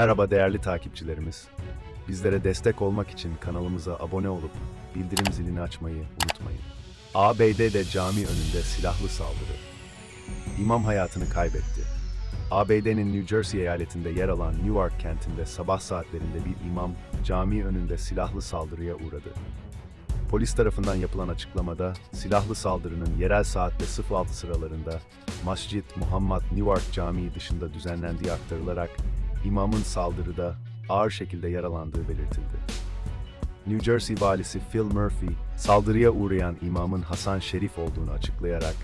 Merhaba değerli takipçilerimiz. Bizlere destek olmak için kanalımıza abone olup bildirim zilini açmayı unutmayın. ABD'de cami önünde silahlı saldırı. İmam hayatını kaybetti. ABD'nin New Jersey eyaletinde yer alan Newark kentinde sabah saatlerinde bir imam cami önünde silahlı saldırıya uğradı. Polis tarafından yapılan açıklamada silahlı saldırının yerel saatte 06 sıralarında Masjid Muhammad Newark Camii dışında düzenlendiği aktarılarak imamın saldırıda ağır şekilde yaralandığı belirtildi. New Jersey valisi Phil Murphy, saldırıya uğrayan imamın Hasan Şerif olduğunu açıklayarak,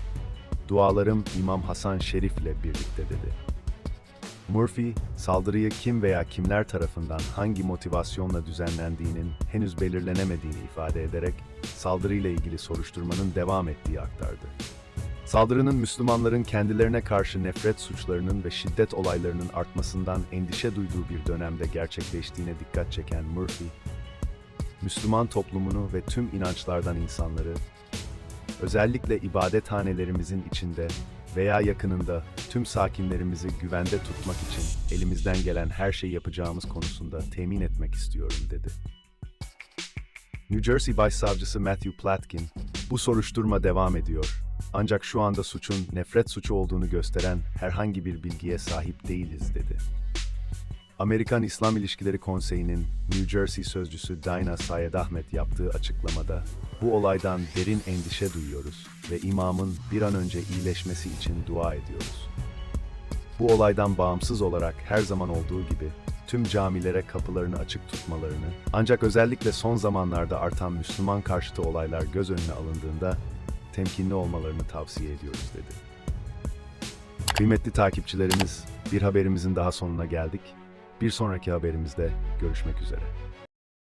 dualarım İmam Hasan Şerif'le birlikte dedi. Murphy, saldırıyı kim veya kimler tarafından hangi motivasyonla düzenlendiğinin henüz belirlenemediğini ifade ederek, saldırıyla ilgili soruşturmanın devam ettiği aktardı. Saldırının Müslümanların kendilerine karşı nefret suçlarının ve şiddet olaylarının artmasından endişe duyduğu bir dönemde gerçekleştiğine dikkat çeken Murphy, Müslüman toplumunu ve tüm inançlardan insanları, özellikle ibadethanelerimizin içinde veya yakınında tüm sakinlerimizi güvende tutmak için elimizden gelen her şeyi yapacağımız konusunda temin etmek istiyorum dedi. New Jersey Başsavcısı Matthew Platkin, bu soruşturma devam ediyor. Ancak şu anda suçun nefret suçu olduğunu gösteren herhangi bir bilgiye sahip değiliz dedi. Amerikan İslam İlişkileri Konseyi'nin New Jersey sözcüsü Dina Sayed Ahmet yaptığı açıklamada, bu olaydan derin endişe duyuyoruz ve imamın bir an önce iyileşmesi için dua ediyoruz. Bu olaydan bağımsız olarak her zaman olduğu gibi tüm camilere kapılarını açık tutmalarını, ancak özellikle son zamanlarda artan Müslüman karşıtı olaylar göz önüne alındığında temkinli olmalarını tavsiye ediyoruz dedi. Kıymetli takipçilerimiz, bir haberimizin daha sonuna geldik. Bir sonraki haberimizde görüşmek üzere.